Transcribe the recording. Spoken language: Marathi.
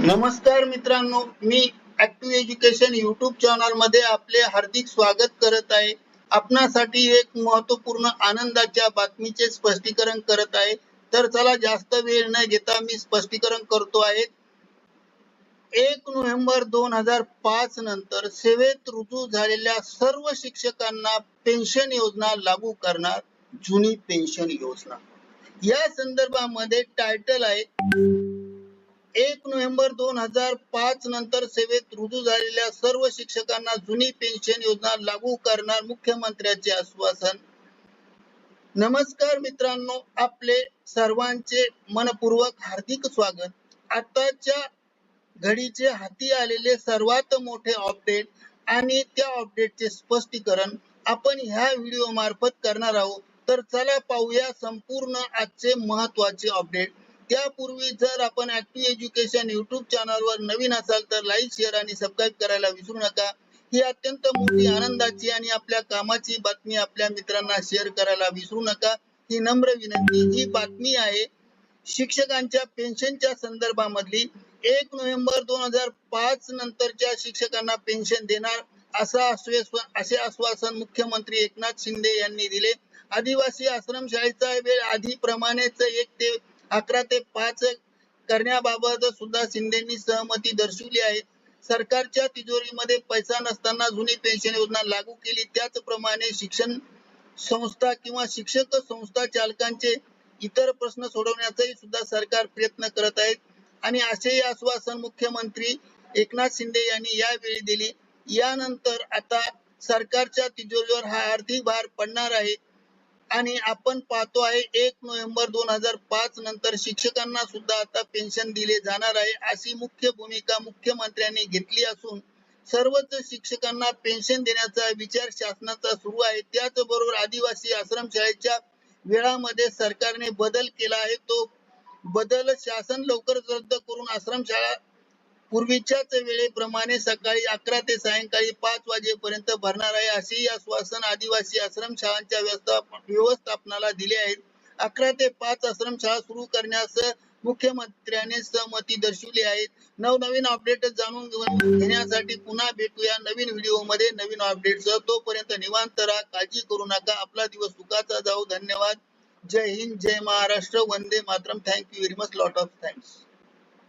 नमस्कार मित्रांनो मी ऍक्टिव्ह एज्युकेशन युट्यूब चॅनलमध्ये आपले हार्दिक स्वागत करत आहे. आपणासाठी एक महत्त्वपूर्ण आनंदाच्या बातमीचे स्पष्टीकरण करत आहे. तर चला जास्त वेळ न घेता मी स्पष्टीकरण करतो आहे. एक नोव्हेंबर दोन हजार पाच नंतर सेवेत रुजू झालेल्या सर्व शिक्षकांना पेन्शन योजना लागू करणार जुनी पेन्शन योजना. या संदर्भामध्ये टायटल आहे एक नोव्हेंबर दोन हजार पाच नंतर सेवेत रुजू झालेल्या सर्व शिक्षकांना जुनी पेन्शन योजना लागू करणार मुख्यमंत्र्याचे आश्वासन. नमस्कार मित्रांनो आपले सर्वांचे मनपूर्वक हार्दिक स्वागत. आताच्या घडीचे हाती आलेले सर्वात मोठे अपडेट आणि त्या अपडेटचे स्पष्टीकरण आपण ह्या व्हिडिओ मार्फत करणार आहोत. तर चला पाहूया संपूर्ण आजचे महत्त्वाचे अपडेट त्यापूर्वी जर आपण ऍक्टिव्ह एज्युकेशन युट्यूब चॅनलवर नवीन असाल तर लाईक शेअर आणि सबस्क्राईब करायला विसरू नका. ही अत्यंत मोठी आनंदाची आणि आपल्या कामाची बातमी आपल्या मित्रांना शेअर करायला विसरू नका. ही नम्र विनंती ही बातमी आहे शिक्षकांच्या पेन्शनच्या संदर्भामधली. एक नोव्हेंबर दोन हजार पाच नंतरच्या शिक्षकांना पेन्शन देणार असा असे आश्वासन मुख्यमंत्री एकनाथ शिंदे यांनी दिले. आदिवासी आश्रमशाळेचा वेळ आधीप्रमाणेच एक ते अकरा ते पाच करण्याबाबत सुद्धा शिंदेनी सहमती दर्शवली आहे. सरकारच्या तिजोरीमध्ये पैसा नसताना जुनी पेन्शन योजना लागू केली. त्याचप्रमाणे शिक्षण संस्था किंवा शिक्षक संस्था चालकांचे इतर प्रश्न सोडवण्याचाही सुद्धा सरकार प्रयत्न करत आहेत आणि असेही आश्वासन मुख्यमंत्री एकनाथ शिंदे यांनी यावेळी दिली. यानंतर आता सरकारच्या तिजोरीवर हा आर्थिक भार पडणार आहे. आणि आपण पाहतो आहे एक नोव्हेंबर दोन हजार पाच नंतर शिक्षकांना सुद्धा आता पेन्शन दिले जाणार आहे अशी मुख्य भूमिका मुख्यमंत्र्यांनी घेतली असून सर्वच शिक्षकांना पेन्शन देण्याचा विचार शासनाचा सुरू आहे. त्याचबरोबर आदिवासी आश्रमशाळेच्या वेळामध्ये सरकारने बदल केला आहे. तो बदल शासन लवकरच रद्द करून आश्रमशाळा पूर्वीच्याच वेळेप्रमाणे सकाळी अकरा ते सायंकाळी पाच वाजेपर्यंत भरणार आहे असेही आश्वासन आदिवासी आश्रमशाळांच्या व्यवस्थापनाला दिले आहेत. अकरा ते पाच आश्रमशाळा सुरू करण्यास मुख्यमंत्र्याने सहमती दर्शवली आहे. नवनवीन अपडेट जाणून घेण्यासाठी पुन्हा भेटूया नवीन व्हिडिओमध्ये नवीन अपडेट तोपर्यंत निवांत राहा. काळजी करू नका. आपला दिवस सुखाचा जाऊ धन्यवाद. जय हिंद. जय Maharashtra. Vande Mataram. Thank you very much lot of thanks